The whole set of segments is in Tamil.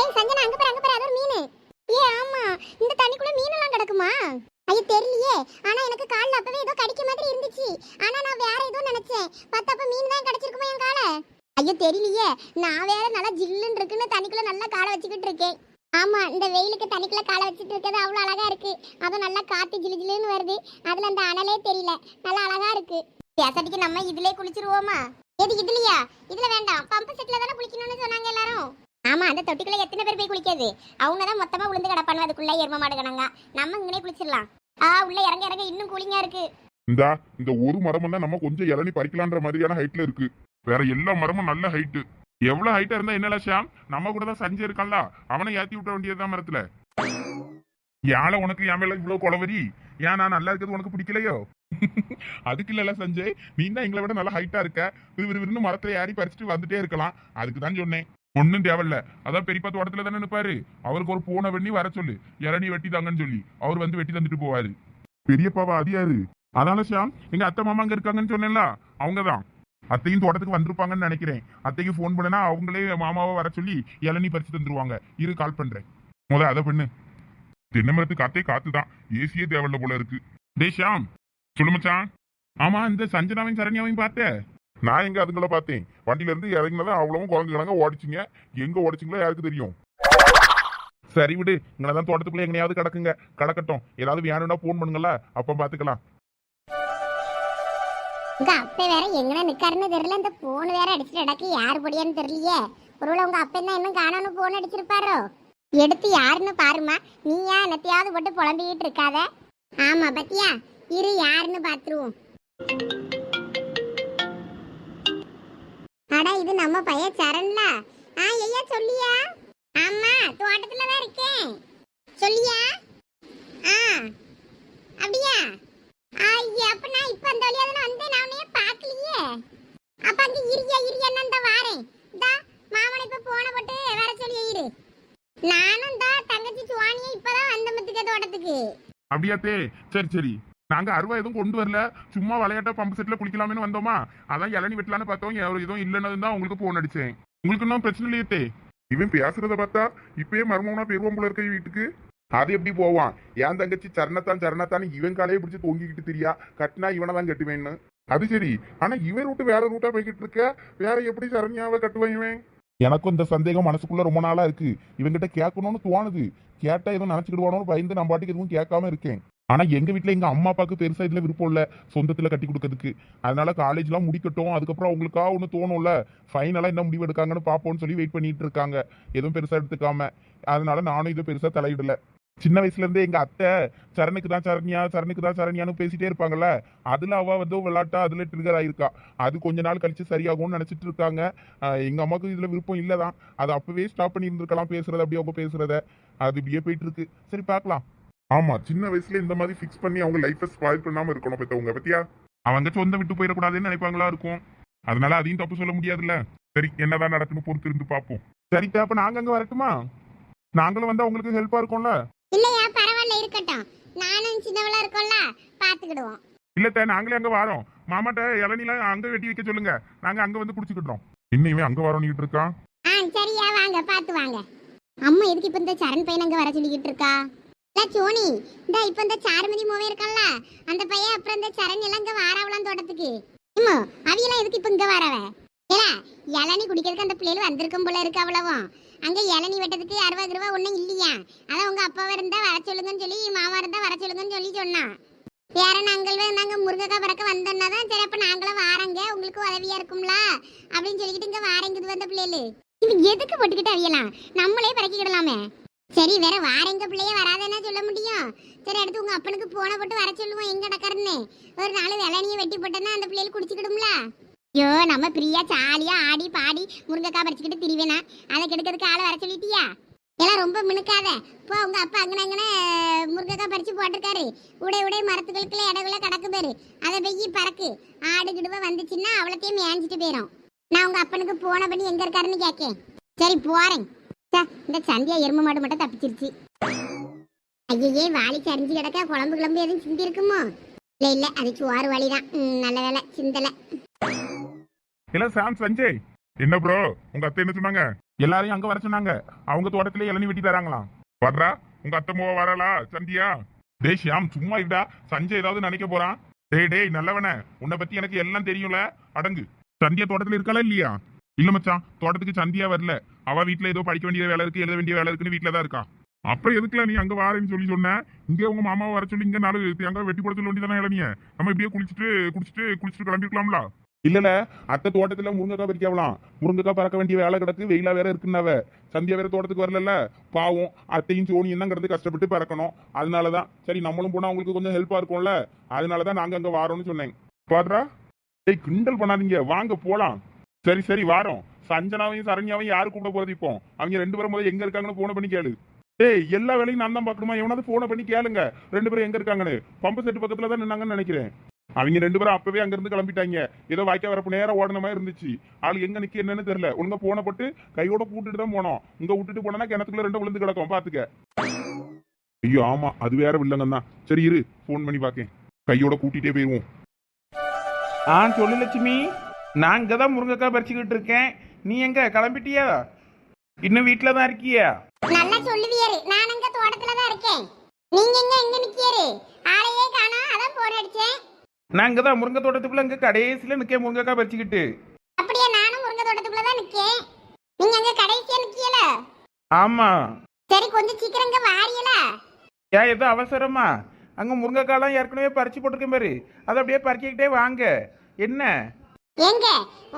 ஏய் சஞ்சனா அங்க பாரு அங்க பாரு அது ஒரு மீன். ஏ ஆமா இந்த தண்ணிக்குள்ள மீனெல்லாம் கிடக்குமா? ஐயோ தெரியலையே. ஆனா எனக்கு கால்ல அப்பவே ஏதோ கடிக்க மாதிரி இருந்துச்சு. ஆனா நான் வேற ஏதோ நினைச்சேன். பத்தப்ப மீன் தான் கிடைச்சிருக்குமா என் காலை? ஐயோ தெரியலையே. நான் வேற நல்லா ஜில்லுன்னு இருக்குன்னு தண்ணிக்குள்ள நல்லா காலை வச்சுக்கிட்டு இருக்கேன். ஆமா இந்த வெயிலுக்கு தண்ணிக்குள்ள காலை வச்சுட்டு இருக்கிறது அவ்வளோ அழகா இருக்கு. அதுவும் நல்லா காத்து ஜிலு ஜிலுன்னு வருது. அதுல அந்த அனலே தெரியல. நல்லா அழகா இருக்கு. பேசாட்டிக்கு நம்ம இதுலயே குளிச்சிருவோமா? எது இதுலயா? இதுல வேண்டாம். பம்பு செட்ல தானே குளிக்கணும்னு சொன்னாங்க எல்லாரும்? ஆமா அந்த தொட்டிக்குள்ள எத்தனை பேர் போய் குளிக்காது அவங்க தான் மொத்தமா விழுந்து கிடப்பானு அதுக்குள்ள எரும மாடு கணங்க. நம்ம இங்கனே குளிச்சிடலாம். ஆ உள்ள இறங்க இறங்க இன்னும் கூலிங்கா இருக்கு. இந்தா இந்த ஒரு மரமும் தான் நம்ம கொஞ்சம் இளநி பறிக்கலான்ற மாதிரியான ஹைட்ல இருக்கு. வேற எல்லா மரமும் நல்ல ஹைட்டு எவ்வளவு ஹைட்டா இருந்தா என்ன லட்சம் நம்ம கூட தான் சஞ்சய் இருக்கான்ல அவனை ஏத்தி விட்ட வேண்டியதுதான் மரத்துல. யாழ உனக்கு என் மேல இவ்வளவு கொலவரி ஏன் நான் நல்லா இருக்கிறது உனக்கு பிடிக்கலையோ? அதுக்கு இல்லல சஞ்சய் நீ தான் எங்களை விட நல்லா ஹைட்டா இருக்க. விறுவிறுன்னு மரத்துல ஏறி பறிச்சுட்டு வந்துட்டே இருக்கலாம். அதுக்கு தான் சொன்னேன். ஒன்னும் தேவையில்ல. அதான் பெரியப்பா தோட்டத்துல தானே நிப்பாரு. அவருக்கு ஒரு பூனை பண்ணி வர சொல்லு. இளநீ வெட்டி தாங்கன்னு சொல்லி. அவர் வந்து வெட்டி தந்துட்டு போவாரு. பெரியப்பாவா அது யாரு? அதனால ஷாம் எங்க அத்தை மாமா அங்க இருக்காங்கன்னு சொன்னேன்ல. அவங்கதான். அத்தையும் தோட்டத்துக்கு வந்திருப்பாங்கன்னு நினைக்கிறேன். அத்தைக்கு ஃபோன் பண்ணனா அவங்களே மாமாவை வர சொல்லி இளநீ பறிச்சு தந்துருவாங்க. இரு கால் பண்றேன். முத அதை பண்ணு. தென்னமரத்துக்கு அத்தை காத்தே காத்து தான் ஏசியே தேவையில்ல போல இருக்கு. டே ஷாம் சொல்லு மச்சான். ஆமா இந்த சஞ்சனாவையும் சரண்யாவையும் பார்த்த. நான் எங்க அதுங்களை பார்த்தேன். வண்டியில இருந்து இறங்கினதான் அவ்வளவும் குரங்கு கிழங்க ஓடிச்சிங்க. எங்க ஓடிச்சிங்களோ யாருக்கு தெரியும்? சரி விடு. இங்கதான் தோட்டத்துக்குள்ள எங்கனையாவது கிடக்குங்க. கிடக்கட்டும். ஏதாவது வேணும்னா ஃபோன் பண்ணுங்களா அப்ப பாத்துக்கலாம் உங்க அப்பா வேற எங்கன நிக்காருன்னு தெரியல. இந்த போன் வேற அடிச்சுட்டு அடக்கி யார் பொடியான்னு தெரியலையே. ஒருவேளை உங்க அப்பா என்ன இன்னும் காணோன்னு போன் அடிச்சிருப்பாரோ? எடுத்து யாருன்னு பாருமா நீ ஏன் என்னத்தையாவது போட்டு புலம்பிக்கிட்டு இருக்காத? ஆமா பத்தியா? இரு யாருன்னு பாத்துருவோம் அட இது நம்ம பையன் சரண்ல. ஆ ஐயா சொல்லியா? ஆமா தோட்டத்துல தான் இருக்கேன். சொல்லியா? ஆ அப்படியா? ஐயா அப்ப நான் இப்ப அந்த வழியா தானே வந்தேன்? நான் உன்னைய பார்க்கலையே? அப்ப அங்க இரியா இரியா நான் தான் வாரேன். தா மாமனை இப்ப போன போட்டு வர சொல்லி இரு நானும் தா தங்கச்சி சுவானியே இப்பதான் வந்த மத்துக்க தோட்டத்துக்கு. அப்படியா சரி சரி. நாங்க அருவா எதுவும் கொண்டு வரல. சும்மா விளையாட்ட பம்பு செட்ல குளிக்கலாமேன்னு வந்தோமா? அதான் இளநி வெட்டலான்னு பார்த்தோம். எதுவும் இல்லைன்னு தான் உங்களுக்கு போன் அடிச்சேன். உங்களுக்கு இன்னும் பிரச்சனை இல்லையே இவன் பேசுறத பார்த்தா இப்பயே மர்மம்னா பெருவம் போல இருக்க வீட்டுக்கு. அது எப்படி போவான்? என் தங்கச்சி சரணத்தான் சரணத்தான் இவன் காலையை பிடிச்சி தொங்கிக்கிட்டு தெரியா. கட்டினா இவனை தான் கட்டுவேன்னு. அது சரி. ஆனா இவன் ரூட்டு வேற ரூட்டா போய்கிட்டு இருக்க. வேற எப்படி சரண்யாவை கட்டுவான் இவன்? எனக்கும் இந்த சந்தேகம் மனசுக்குள்ள ரொம்ப நாளா இருக்கு. இவங்கிட்ட கேட்கணும்னு தோணுது. கேட்டா எதுவும் நினைச்சுக்கிடுவானோன்னு பயந்து நம்ம பாட்டுக்கு எதுவும் கேட்காம இருக்கேன். ஆனா எங்க வீட்டில் எங்க அம்மா அப்பாவுக்கு பெருசா இதுல விருப்பம் இல்ல சொந்தத்துல கட்டி கொடுக்கறதுக்கு. அதனால காலேஜ்லாம் முடிக்கட்டும். அதுக்கப்புறம் அவங்களுக்கா ஒண்ணு தோணும்ல. ஃபைனலா என்ன முடிவு எடுக்காங்கன்னு பாப்போம்னு சொல்லி வெயிட் பண்ணிட்டு இருக்காங்க. எதுவும் பெருசா எடுத்துக்காம. அதனால நானும் இதை பெருசா தலையிடல. சின்ன வயசுல இருந்தே எங்க அத்தை சரணுக்கு தான் சரண்யா சரணுக்கு தான் சரண்யான்னு பேசிட்டே இருப்பாங்கல்ல. அதுல அவ வந்து விளாட்டா அதுல ட்ரிகர் ஆயிருக்கா. அது கொஞ்ச நாள் கழிச்சு சரியாகும்னு நினைச்சிட்டு இருக்காங்க. எங்கள் எங்க அம்மாவுக்கு இதுல விருப்பம் இல்லதான். அது அப்பவே ஸ்டாப் பண்ணி இருந்திருக்கலாம் பேசுறத அப்படியே அவங்க பேசுறத. அது இப்படியே போயிட்டு இருக்கு. சரி பார்க்கலாம் ஆமா சின்ன வயசுல இந்த மாதிரி ஃபிக்ஸ் பண்ணி அவங்க லைஃபை ஸ்பாயில் பண்ணாம இருக்கணும் பெத்தவங்க பத்தியா? அவங்க சொந்தம் விட்டு போயிடக்கூடாதுன்னு நினைப்பாங்களா இருக்கும். அதனால அதையும் தப்பு சொல்ல முடியாதுல்ல. சரி என்னதான் நடக்குன்னு பொறுத்து இருந்து பார்ப்போம் சரி அப்ப நாங்க அங்க வரட்டுமா? நாங்களும் வந்தா உங்களுக்கு ஹெல்ப்பா இருக்கும்ல? இல்லையா பரவாயில்ல இருக்கட்டும். நானும் சின்னவளா இருக்கோம்ல பாத்துக்கிடுவோம். இல்லத்த நாங்களே அங்க வரோம். மாமாட்ட இளநில அங்க வெட்டி வைக்க சொல்லுங்க. நாங்க அங்க வந்து குடிச்சுக்கிட்டோம் இன்னுமே அங்க வரோம்னு இருக்கான் ஆ சரியா வாங்க பார்த்து வாங்க. அம்மா எதுக்கு இப்ப இந்த சரண் பையன் அங்க வர சொல்லிக்கிட்டு இருக்கா? சோனி. இந்த இப்ப இந்த சாருமதி மூவி இருக்கல்ல அந்த பையன் அப்புறம் இந்த சரண் எல்லாம் இங்க வாராவலாம் தோட்டத்துக்கு. இம்மா அவியெல்லாம் எதுக்கு இப்ப இங்க வரவ? ஏலா இளநி குடிக்கிறதுக்கு அந்த பிள்ளைகள் வந்திருக்கும் போல இருக்கு அவ்வளவும். அங்க இளநி வெட்டதுக்கு அறுபது ரூபா ஒண்ணும் இல்லையா? அதான் உங்க அப்பாவை இருந்தா வர சொல்லுங்கன்னு சொல்லி மாமா இருந்தா வர சொல்லுங்கன்னு சொல்லி சொன்னான். வேற நாங்கள் நாங்க முருங்கக்காய் பறக்க வந்தோம்னா தான் சரி அப்ப நாங்களும் வாரங்க உங்களுக்கு உதவியா இருக்கும்ல அப்படின்னு சொல்லிக்கிட்டு இங்க வாரங்குது வந்த பிள்ளைகளு. இது எதுக்கு போட்டுக்கிட்டு அவியலாம் நம்மளே பறக்கிக்கிடலாமே. சரி வேற வாரங்க பிள்ளைய வராதேன்னா சொல்ல முடியும். சரி அடுத்து உங்க அப்பனுக்கு போன போட்டு வர சொல்லுவோம் எங்க நடக்கறன்னு ஒரு நாள் விளநியை வெட்டி போட்டேன்னா அந்த பிள்ளைகள் குடிச்சுக்கிடும்ல? ஐயோ நம்ம பிரியா ஜாலியா ஆடி பாடி முருங்கைக்காய் பறிச்சுக்கிட்டு திரிவேனா? அதை கெடுக்கிறதுக்கு ஆளை வர சொல்லிட்டியா? எல்லாம் ரொம்ப மினுக்காத. போ உங்க அப்பா அங்கன அங்கன முருங்கைக்காய் பறிச்சு போட்டிருக்காரு. உடை உடை மரத்துகளுக்குள்ள இடகுள்ள கடக்கு பேரு. அதை போய் பறக்கு. ஆடு கிடுவ வந்துச்சுன்னா அவ்வளோத்தையும் மேய்ஞ்சிட்டு போயிடும் நான் உங்க அப்பனுக்கு போன பண்ணி எங்க இருக்காருன்னு கேட்கேன் சரி போறேன். இந்த சந்தியா எருமை மாடு மட்டும் தப்பிச்சிருச்சு. ஐயே வாளி சரிஞ்சு கிடக்க குழம்பு கிளம்பு எதுவும் சிந்தி இருக்குமோ? இல்ல இல்ல அது சுவாறு வழிதான் நல்ல வேலை சிந்தல. இல்ல சாம் சஞ்சய். என்ன ப்ரோ உங்க அத்தை என்ன சொன்னாங்க? எல்லாரையும் அங்க வர சொன்னாங்க. அவங்க தோட்டத்திலே இளநீ வெட்டி தராங்களாம். வர்றா உங்க அத்தை மூவ வரலா சந்தியா? டேய் ஷியாம் சும்மா இருடா. சஞ்சய் ஏதாவது நினைக்க போறான்? டேய் டேய் நல்லவனே. உன்னை பத்தி எனக்கு எல்லாம் தெரியும்ல. அடங்கு. சந்தியா தோட்டத்துல இருக்காளா இல்லையா? இல்ல மச்சான் தோட்டத்துக்கு சந்தியா வரல. அவ வீட்டுல ஏதோ படிக்க வேண்டிய வேலை இருக்கு எழுத வேண்டிய வேலை இருக்குன்னு வீட்டுல தான் இருக்கா? அப்புறம் எதுக்குல நீ அங்க வாரேன்னு சொல்லி சொன்ன? இங்க உங்க மாமாவை வர சொல்லி இங்க நாலு அங்க வெட்டி போட சொல்ல வேண்டியதானே இளநிய? நம்ம இப்படியே குளிச்சுட்டு குடிச்சிட்டு குளிச்சுட்டு கிளம்பிருக்கலாம்ல? இல்லல அத்தை தோட்டத்துல முருங்கைக்காய் பறிக்கலாம் முருங்கைக்காய் பறக்க வேண்டிய வேலை கிடக்கு வெயிலா வேற இருக்குன்னாவ. சந்தியா வேற தோட்டத்துக்கு வரல பாவம் அத்தையும் சோனியும் தான் கிடந்து கஷ்டப்பட்டு பறக்கணும். அதனாலதான் சரி நம்மளும் போனா அவங்களுக்கு கொஞ்சம் ஹெல்ப்பா இருக்கும்ல? அதனாலதான் நாங்க அங்க வாரோம்னு சொன்னேன். பாடுறா? டேய் கிண்டல் பண்ணாதீங்க. வாங்க போலாம். சரி சரி வாரோம். சஞ்சனாவையும் சரண்யாவையும் யாரு கூப்பிட போறது இப்போ? அவங்க ரெண்டு பேரும் முதல்ல எங்க இருக்காங்கன்னு போன பண்ணி கேளு. டேய் எல்லா வேலையும் நான் தான் பார்க்கணுமா? எவனாவது போன பண்ணி கேளுங்க. ரெண்டு பேரும் எங்க இருக்காங்கன்னு. பம்பு செட்டு பக்கத்துல தான் நின்னாங்கன்னு நினைக்கிறேன். அவங்க ரெண்டு பேரும் அப்பவே அங்க இருந்து கிளம்பிட்டாங்க. ஏதோ வாய்க்கா வரப்பு நேரம் ஓடின மாதிரி இருந்துச்சு. ஆள் எங்க நிக்க என்னன்னு தெரியல. ஒழுங்கா போன போட்டு கையோட கூட்டிட்டு தான் போனோம். இங்க விட்டுட்டு போனா கிணத்துக்குள்ள ரெண்டு விழுந்து கிடக்கும். பாத்துக்க. ஐயோ ஆமா. அது வேற வில்லங்க தான். சரி இரு. போன் பண்ணி பாக்கேன். கையோட கூட்டிட்டே போயிருவோம். ஆ சொல்லு லட்சுமி. நான் இங்கதான் முருங்கக்காய் பறிச்சுக்கிட்டு இருக்கேன். நீ எங்க கிளம்பிட்டியா? இன்னும் வீட்டில் தான் இருக்கியா? நல்லா சொல்லுவியாரு. நான் அங்க தோட்டத்துல தான் இருக்கேன். நீங்க எங்க எங்க நிக்கியாரு? ஆளையே காணோம் அதான் போன் அடிச்சேன். நான் இங்கே தான் முருங்கை தோட்டத்துக்குள்ள இங்கே கடைசியில் நிற்க முருங்கைக்காய் பறிச்சுக்கிட்டு. அப்படியே நானும் முருங்கை தோட்டத்துக்குள்ள தான் நிக்கேன். நீங்க அங்க கடைசியா நிக்கியல? ஆமாம் சரி கொஞ்சம் சீக்கிரம் இங்க வாரியல. ஏன் எதோ அவசரமா? அங்கே முருங்கைக்காய்லாம் ஏற்கனவே பறிச்சு போட்டிருக்கேன் பாரு. அதை அப்படியே பறிக்கிக்கிட்டே வாங்க. என்ன? எங்க?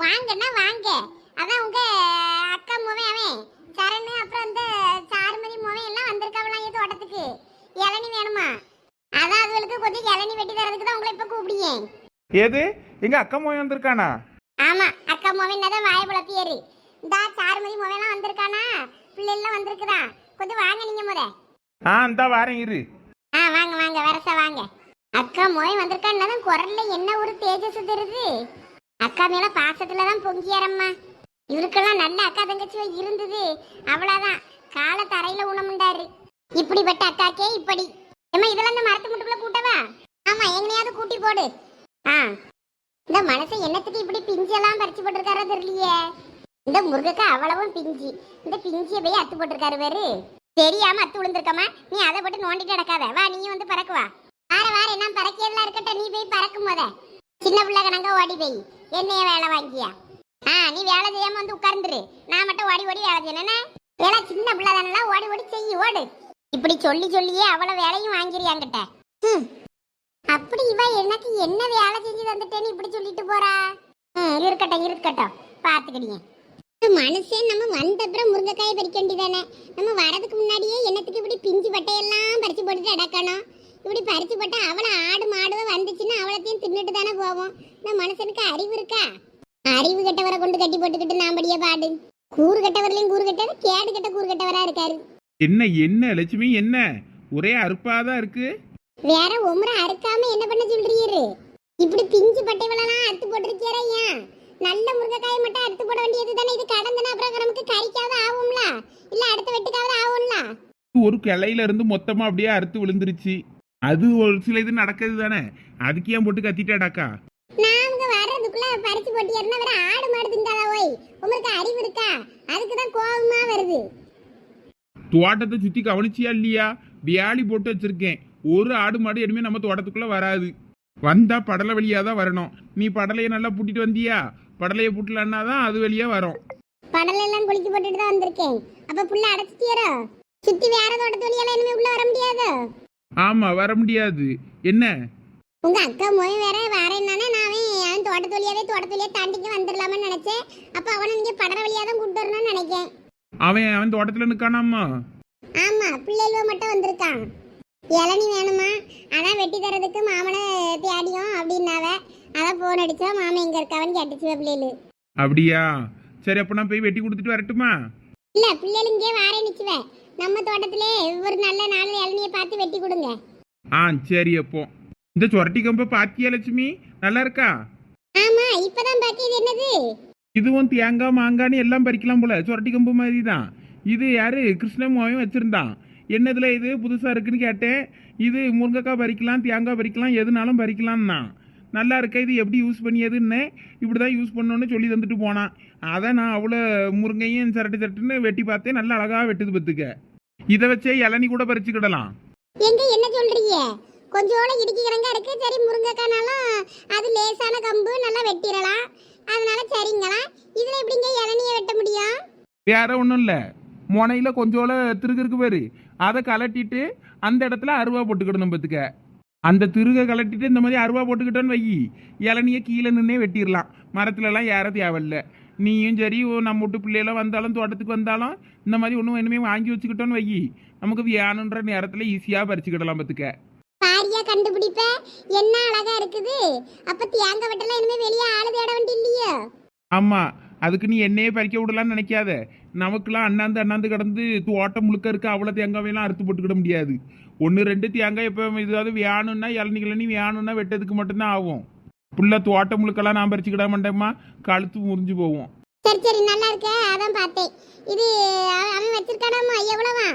வாங்கன்னா வாங்க. அதான் உங்க அக்கா மோவன் அவன் சரணு அப்புறம் அந்த சாருமதி மோவன் எல்லாம் வந்திருக்காவலாம் என் தோட்டத்துக்கு? இளநி வேணுமா? அதான் அதுகளுக்கு கொஞ்சம் இளநி வெட்டி தரதுக்கு தான் உங்களை இப்ப கூப்பிடியேன் ஏது எங்கள் அக்கா மோய் வந்திருக்கானா? ஆமா அக்கா மோவன் தான் வாய புலப்பியரு இந்த சாருமதி மோவன் எல்லாம் வந்திருக்கானா? பிள்ளை எல்லாம் வந்திருக்குதா? கொஞ்சம் வாங்க நீங்க முத. ஆ இந்தா வாரேன் இரு. ஆ வாங்க வாங்க வரசா வாங்க. அக்கா மோய் வந்திருக்கான்னு குரல்ல என்ன ஒரு தேஜஸ் தெரியுது? அக்கா மேல பாசத்துல தான் பொங்கியாரம்மா இவருக்கெல்லாம் நல்ல அக்கா தங்கச்சி இருந்தது. அவ்வளவுதான் கால தரையில உணமுண்டாரு இப்படிப்பட்ட அக்காக்கே இப்படி. ஏம்மா இதெல்லாம் இந்த மரத்து முட்டுக்குள்ள கூட்டவா? ஆமா எங்கனையாவது கூட்டி போடு. ஆ. இந்த மனசை என்னத்துக்கு இப்படி பிஞ்செல்லாம் பறிச்சு போட்டிருக்காரோ தெரியலையே. இந்த முருகக்கா அவ்வளவும் பிஞ்சு. இந்த பிஞ்சிய போய் அத்து போட்டிருக்காரு வேறு. தெரியாம அத்து விழுந்திருக்கமா நீ அதை போட்டு நோண்டிட்டு கிடக்காத வா நீ வந்து பறக்குவா வார வார என்ன எல்லாம் இருக்கட்டும். நீ போய் பறக்கும் போத. சின்ன பிள்ளை கணங்க ஓடி போய். என்னைய வேலை வாங்கியா? ஆ நீ வேலை செய்யாம வந்து உட்கார்ந்துரு. நான் மட்டும் ஓடி ஓடி வேலை செய்யணும். வேலை சின்ன பிள்ளை தானே ஓடி ஓடி செய்ய ஓடு. இப்படி சொல்லி சொல்லியே அவ்வளவு வேலையும் வாங்கிறியாங்கிட்ட ம். அப்படி இவ எனக்கு என்ன வேலை செஞ்சு தந்துட்டேன்னு இப்படி சொல்லிட்டு போறா? ம் இருக்கட்டும் இருக்கட்டும். பாத்துக்கிடிங்க மனுஷன் நம்ம வந்த அப்புறம் முருங்கைக்காயை பறிக்க வேண்டியதானே? நம்ம வரதுக்கு முன்னாடியே என்னத்துக்கு இப்படி பிஞ்சு பட்டையெல்லாம் பறிச்சு போட்டுட்டு அடக்கணும் இப்படி பறிச்சு போட்டா அவளை ஆடு மாடுவ வந்துச்சுன்னா அவளத்தையும் தின்னுட்டு தானே போவோம். இந்த மனுஷனுக்கு அறிவு இருக்கா? அறிவு கெட்டவரை கொண்டு கட்டி போட்டுக்கிட்டு நான் படிய பாடு. கூறு கெட்டவர்லையும் கூறு கெட்டவர் கேடு கெட்ட கூறு கெட்டவரா இருக்காரு. என்ன என்ன லட்சுமி என்ன? ஒரே அறுப்பாக தான் இருக்கு? வேற உமரை அறுக்காம என்ன பண்ண சொல்றீரு? இப்படி பிஞ்சு பட்டைவளெல்லாம் அறுத்து போட்டிருக்கியாரா ஏன்? நல்ல முருங்கைக்காயை மட்டும் அறுத்து போட வேண்டியது தானே இது கடந்தனா அப்புறம் நமக்கு கறிக்காவது ஆகும்ல? இல்ல அடுத்த வெட்டுக்காவது ஆகும்ல? ஒரு கிளையில இருந்து மொத்தமாக அப்படியே அறுத்து விழுந்துருச்சு. அது ஒரு சில இது நடக்குது தானே அதுக்கு ஏன் போட்டு கத்திட்டாடாக்கா? நாங்க வர்றதுக்குள்ள பறிச்சு போட்டியாருன்னா வேற ஆடு மாடு திங்காதா ஓய்? உங்களுக்கு அறிவு இருக்கா? அதுக்கு தான் கோபமா வருது. தோட்டத்தை சுற்றி கவனிச்சியா இல்லையா? வியாழி போட்டு வச்சிருக்கேன். ஒரு ஆடு மாடு இனிமே நம்ம தோட்டத்துக்குள்ள வராது. வந்தா படலை வழியா தான் வரணும். நீ படலையை நல்லா பூட்டிட்டு வந்தியா? படலையை பூட்டலன்னா தான் அது வழியா வரும். படல எல்லாம் குளிச்சு போட்டுட்டு தான் வந்திருக்கேன். அப்ப புள்ள அடைச்சிட்டியாரோ சுத்தி வேற தோட்டத்து வழியெல்லாம் இனிமே உள்ள வர முடியாது. ஆமா வர முடியாது. என்ன? உங்க அக்கா மோய் வேற என்னன்னா நான் அவன் தோட்டத்து வழியாவே தோட்டத்து வழியா தாண்டிக்கு வந்துடலாம்னு நினைச்சேன். அப்ப அவனை நீங்க படற வழியா தான் கூட்டு வரணும்னு நினைக்கேன். அவன் அவன் தோட்டத்துல நிக்கானாமா? ஆமா பிள்ளைகளுவ மட்டும் வந்திருக்கான் இளநி வேணுமா? அதான் வெட்டி தரதுக்கு மாமனை தேடியும் அப்படின்னாவ. அதான் போன் அடிச்சா மாமன் எங்க இருக்காவன்னு கேட்டுச்சு பிள்ளைகளு. அப்படியா? சரி அப்ப நான் போய் வெட்டி கொடுத்துட்டு வரட்டுமா? இல்ல பிள்ளைகள் இங்கே வாரே நிச்சுவேன் நம்ம தோட்டத்திலே ஒரு நல்ல நாலு இளநியை பார்த்து வெட்டி கொடுங்க. ஆ சரி அப்போ. இந்த சொரட்டி கம்ப பாத்தியா லட்சுமி? நல்லா இருக்கா ஆமா இப்பதான் பாக்கி இது என்னது? இதுவும் தேங்காய் மாங்கான்னு எல்லாம் பறிக்கலாம் போல சொரட்டி கம்பு மாதிரி தான் இது யாரு? கிருஷ்ணமாவையும் வச்சிருந்தான். என்னதுல இது? புதுசா இருக்குன்னு கேட்டேன். இது முருங்கைக்காய் பறிக்கலாம் தேங்காய் பறிக்கலாம் எதுனாலும் பறிக்கலாம்னா. நல்லா இருக்க இது எப்படி யூஸ் பண்ணியதுன்னு இப்படி தான் யூஸ் பண்ணணும்னு சொல்லி தந்துட்டு போனான். அதை நான் அவ்வளோ முருங்கையும் சரட்டு சரட்டுன்னு வெட்டி பார்த்தேன். நல்லா அழகாக வெட்டுது பத்துக்க இதை வச்சே இளநி கூட பறிச்சுக்கிடலாம். எங்க என்ன சொல்றீங்க? கொஞ்சோட இடுக்கி கிழங்கா இருக்கு. சரி முருங்கைக்காய்னாலும் அது லேசான கம்பு நல்லா வெட்டிடலாம். அதனால சரிங்களா இதுல எப்படிங்க இளநிய வெட்ட முடியும்? வேற ஒன்றும் இல்லை. முனையில் கொஞ்சோல திருகிருக்கு பேர். அதை கலட்டிட்டு அந்த இடத்துல அருவா போட்டுக்கிடணும் பத்துக்க. அந்த திருகை கலட்டிட்டு இந்த மாதிரி அருவா போட்டுக்கிட்டோன்னு வை. இளநிய கீழே நின்னே வெட்டிடலாம். மரத்துலலாம் ஏற தேவையில்ல. நீயும் சரி ஓ, நம்ம வீட்டு பிள்ளையெல்லாம் வந்தாலும் தோட்டத்துக்கு வந்தாலும் இந்த மாதிரி ஒன்றும் இனிமேல் வாங்கி வச்சுக்கிட்டோன்னு வை. நமக்கு வேணுன்ற நேரத்தில் ஈஸியாக பறிச்சுக்கிடலாம் பார்த்துக்க பாரியா கண்டுபிடிப்ப? என்ன அழகா இருக்குது? அப்ப தேங்காய் வெட்டலாம் இனிமே வெளியே ஆளு தேட வேண்டி இல்லையோ? ஆமாம் அதுக்கு நீ என்னையே பறிக்க விடலாம்னு நினைக்காத. நமக்குலாம் அண்ணாந்து அண்ணாந்து கடந்து தோட்டம் முழுக்க இருக்க அவ்வளோ தேங்காயெல்லாம் அறுத்து போட்டுக்கிட முடியாது. ஒன்று ரெண்டு தேங்காய் இப்போ ஏதாவது வேணும்னா இளநி கிளநி வேணும்னா வெட்டதுக்கு மட்டும்தான் ஆகும். புள்ள தோட்டம் முழுக்கெல்லாம் நான் பறிச்சுக்கிட மாட்டேம்மா. கழுத்து முறிஞ்சு போவோம் சரி சரி நல்லா இருக்க. அதான் பார்த்தேன். இது அவன் வச்சிருக்கானாமா எவ்வளவா?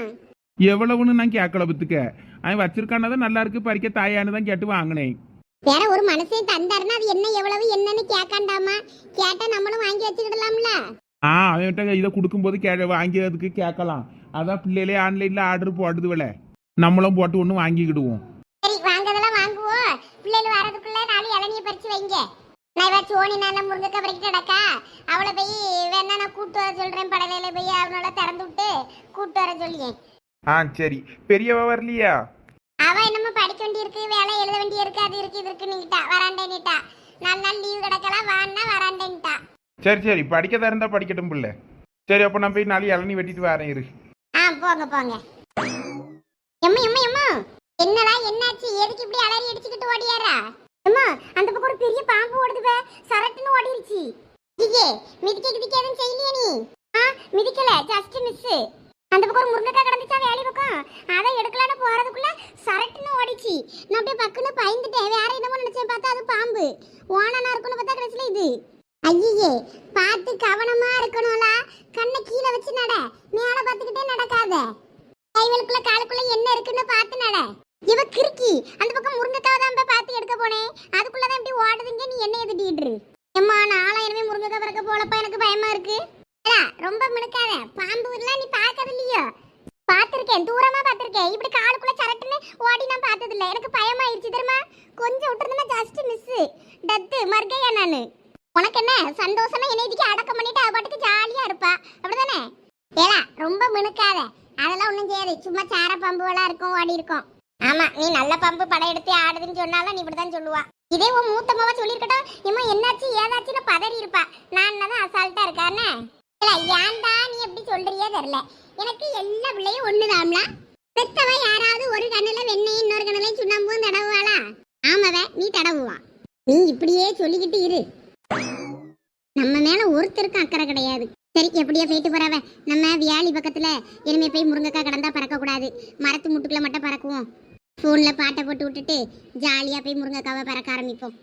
எவ்வளவுன்னு நான் கேட்கல பத்துக்க. அவன் வச்சிருக்கானதான் நல்லா இருக்கு பறிக்க தாயான்னு தான் கேட்டு வாங்கினேன். வேற ஒரு மனுஷன் தந்தாருன்னா அது என்ன எவ்வளவு என்னன்னு கேட்காண்டாமா? கேட்டா நம்மளும் வாங்கி வச்சுக்கிடலாம்ல? ஆ அவன்கிட்ட இதை கொடுக்கும்போது கே வாங்கியதுக்கு கேட்கலாம். அதான் பிள்ளைகளே ஆன்லைனில் ஆர்டர் போடுது வில. நம்மளும் போட்டு ஒன்று வாங்கிக்கிடுவோம். சரி வாங்கதெல்லாம் வாங்குவோம். பிள்ளைகள் வரதுக்குள்ள நாலு இளநிய பறிச்சு வைங்க. நான் இவ சோனி நான் முருங்கைக்காய் பறிக்கிட்டு நடக்கா அவளை போய் வேணா நான் கூட்டு வர சொல்றேன் படலையில போய் அவனோட திறந்து விட்டு கூட்டு வர சொல்லியேன் ஆ சரி. பெரியவ வரலையா? அவ என்னமோ படிக்க வேண்டி இருக்கு வேலை எழுத வேண்டி இருக்கு அது இருக்கு இது இருக்கு நீட்டா வராண்டேன்னுட்டா. நாலு நாள் லீவு கிடக்கலாம் வான்னா வராண்டேன்ட்டா சரி சரி. படிக்கதா இருந்தா படிக்கட்டும் பிள்ளை. சரி அப்போ நான் போய் நாளைக்கு இளநீ வெட்டிட்டு வரேன் இரு. ஆ போங்க போங்க. எம்மா எம்மா எம்மா. என்னடா என்னாச்சு? எதுக்கு இப்படி அலறி அடிச்சுக்கிட்டு ஓடியாரா எம்மா அந்த பக்கம் ஒரு பெரிய பாம்பு ஓடுது பே. சரட்டுன்னு ஓடிருச்சு. ஜிஜே மிதிக்க கிதிக்க எதுவும் செய்யலையா நீ? ஆ மிதிக்கல. ஜஸ்ட் மிஸ் அந்த பக்கம் ஒரு முருங்கைக்காய் கிடந்துச்சா வேலி பக்கம்? அதை எடுக்கலான்னு போறதுக்குள்ள சரட்டுன்னு ஓடிச்சு. நான் அப்படியே பக்குன்னு பயந்துட்டேன். வேற என்னமோ நினைச்சேன் பார்த்தா அது பாம்பு. ஓனானா இருக்குன்னு பார்த்தா கடைசியில இது. ஐயே பார்த்து கவனமா இருக்கணும்ல. கண்ணை கீழே வச்சு நட. மேல பார்த்துக்கிட்டே நடக்காத. கைவலுக்குள்ள காலுக்குள்ள என்ன இருக்குன்னு பார்த்து நட. இவ கிறுக்கி. அந்த பக்கம் முருங்கைக்காய் தான் போய் பார்த்து எடுக்க போனேன். அதுக்குள்ளதான் இப்படி ஓடுதுங்க. நீ என்ன எதிட்டிட்டு எம்மா நாளா எனவே முருங்கைக்காய் பிறக்க போலப்பா. எனக்கு பயமா இருக்கு. ரொம்ப மினுக்காத. பாம்பு எல்லாம் நீ பார்க்கறது இல்லையோ பார்த்துருக்கேன். தூரமா பார்த்துருக்கேன். இப்படி காலுக்குள்ள சரட்டுன்னு ஓடி நான் பார்த்தது இல்லை எனக்கு பயமாயிருச்சு தெரியுமா? கொஞ்சம் விட்டுருந்தா ஜஸ்ட் மிஸ் டத்து. மர்கையா நானு. உனக்கு என்ன? சந்தோஷமா என்னை இதுக்கு அடக்கம் பண்ணிட்டு அவ பாட்டுக்கு ஜாலியா இருப்பா. அப்படிதானே? ஏலா ரொம்ப மினுக்காத. அதெல்லாம் ஒன்றும் செய்யாது. சும்மா சார பம்புகளா இருக்கும் ஓடி இருக்கும். ஆமா நீ நல்ல பம்பு படம் எடுத்து ஆடுதுன்னு சொன்னாலும் நீ இப்படிதான் சொல்லுவா. இதே உன் மூத்த மாவா சொல்லிருக்கட்டும் இம்மா என்னாச்சு ஏதாச்சுன்னு பதறி இருப்பா நான் தான் அசால்ட்டா இருக்கானே ஏன்டா நீ எப்படி சொல்றியே தெரியல. எனக்கு எல்லா பிள்ளையும் ஒண்ணுதாம்ல. பெத்தவ யாராவது ஒரு கண்ணுல வெண்ணையும் இன்னொரு கண்ணுல சுண்ணாம்பும் தடவுவாளா? ஆமாவ நீ தடவுவா. நீ இப்படியே சொல்லிக்கிட்டு இரு. நம்ம மேல ஒருத்தருக்கும் அக்கறை கிடையாது. சரி எப்படியோ போயிட்டு போறவ. நம்ம வியாழி பக்கத்துல இனிமே போய் முருங்கைக்காய் கடந்தா பறக்க கூடாது மரத்து முட்டுக்குள்ள மட்டும் பறக்குவோம். ஃபோன்ல பாட்டை போட்டு விட்டுட்டு ஜாலியா போய் முருங்கக்காவை பறக்க ஆரம்பிப்போம்.